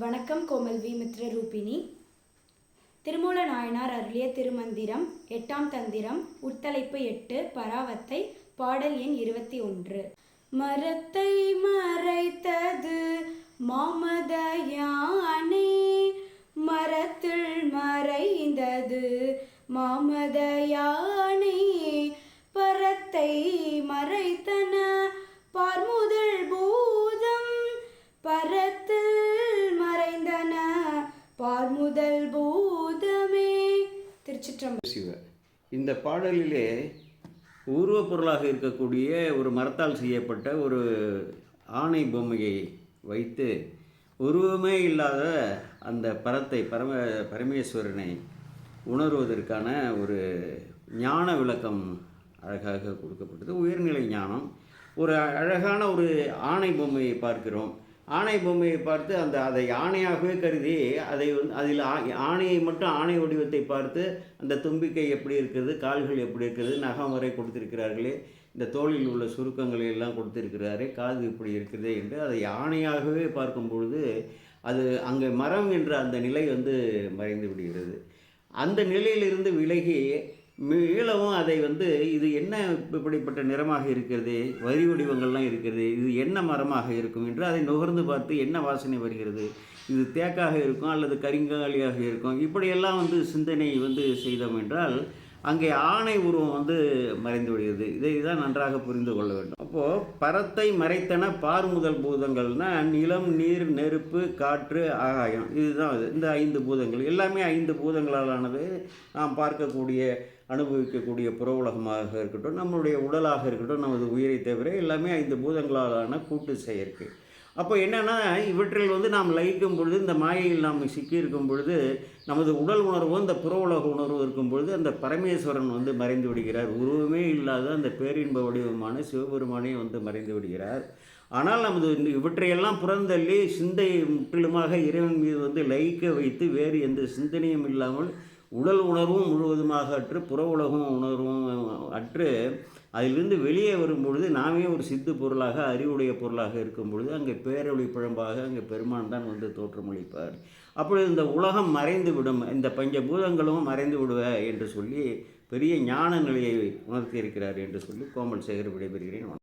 வணக்கம் கோமல் வி. மித்ர ரூபினி திருமூல நாயனார் அருளிய திருமந்திரம் எட்டாம் தந்திரம் உட்தலைப்பு எட்டு பராவத்தை பாடல் எண் இருபத்தி ஒன்று. மரத்தை மறைத்தது மாமத யானை மரத்தில் மறைந்தது மாமத யானை பரத்தை மறைத்த திருச்சிற்றம்பலம் சிவ. இந்த பாடலிலே உருவப் பொருளாக இருக்கக்கூடிய ஒரு மரத்தால் செய்யப்பட்ட ஒரு ஆணை பொம்மையை வைத்து உருவமே இல்லாத அந்த பரத்தை பரம பரமேஸ்வரனை உணர்வதற்கான ஒரு ஞான விளக்கம் அழகாக கொடுக்கப்பட்டது. உயர்நிலை ஞானம். ஒரு அழகான ஒரு ஆணை பொம்மையை பார்க்கிறோம். ஆணை பொம்மையை பார்த்து அந்த அதை ஆணையாகவே கருதி அதை வந்து அதில் ஆணையை மட்டும் ஆணை வடிவத்தை பார்த்து அந்த தும்பிக்கை எப்படி இருக்கிறது கால்கள் எப்படி இருக்கிறது நகம் வரை கொடுத்திருக்கிறார்களே இந்த தோளில் உள்ள சுருக்கங்களை எல்லாம் கொடுத்திருக்கிறாரே காது இப்படி இருக்குது என்று அதை ஆணையாகவே பார்க்கும் பொழுது அது அங்கே மரம் என்ற அந்த நிலை வந்து மறைந்து விடுகிறது. அந்த நிலையிலிருந்து விலகி மீ என்ன இப்படிப்பட்ட நிறமாக இருக்கிறது? வரி வடிவங்கள்லாம் இருக்கிறது. இது என்ன மரமாக இருக்கும் என்று அதை நுகர்ந்து பார்த்து என்ன வாசனை வருகிறது? இது தேக்காக இருக்கும் அல்லது கரிங்காலியாக இருக்கும்? இப்படியெல்லாம் வந்து சிந்தனை வந்து செய்தோம் என்றால் அங்கே ஆணை உருவம் வந்து மறைந்து விடுகிறது. இதை தான் நன்றாக புரிந்து கொள்ள வேண்டும். அப்போது பரத்தை மறைத்தன பார் முதல் பூதங்கள்னா நிலம் நீர் நெருப்பு காற்று ஆகாயம். இதுதான் இது. இந்த ஐந்து பூதங்கள். எல்லாமே ஐந்து பூதங்களாலானது நாம் பார்க்கக்கூடிய அனுபவிக்கக்கூடிய புற உலகமாக இருக்கட்டும் நம்மளுடைய உடலாக இருக்கட்டும் நமது உயிரை தவிர எல்லாமே ஐந்து பூதங்களாலான கூட்டு செயற்கை. அப்போ என்னென்னா இவற்றில் வந்து நாம் லயிக்கும் பொழுது இந்த மாயையில் நாம் சிக்கியிருக்கும் பொழுது நமது உடல் உணர்வும் இந்த புற உலக உணர்வும் இருக்கும் பொழுது அந்த பரமேஸ்வரன் வந்து மறைந்து விடுகிறார். உருவமே இல்லாத அந்த பேரின்ப வடிவமான சிவபெருமானே வந்து மறைந்து விடுகிறார். ஆனால் நமது இவற்றையெல்லாம் புறந்தள்ளி சிந்தையை முற்றிலுமாக இறைவன் மீது வந்து லயிக்க வைத்து வேறு எந்த சிந்தனையும் இல்லாமல் உடல் உணர்வும் முழுவதுமாக அற்று புற உலகம் உணர்வும் அற்று அதிலிருந்து வெளியே வரும்பொழுது நாமே ஒரு சித்து பொருளாக அறிவுடைய பொருளாக இருக்கும் பொழுது அங்கே பேரொளி பிழம்பாக அங்கே பெருமான் தான் வந்து தோற்றமளிப்பார். அப்பொழுது இந்த உலகம் மறைந்து விடும் இந்த பஞ்சபூதங்களும் மறைந்து விடுவ என்று சொல்லி பெரிய ஞான நிலையை உணர்த்தி இருக்கிறார் என்று சொல்லி கோமல் சேகர் விடைபெறுகிறேன்.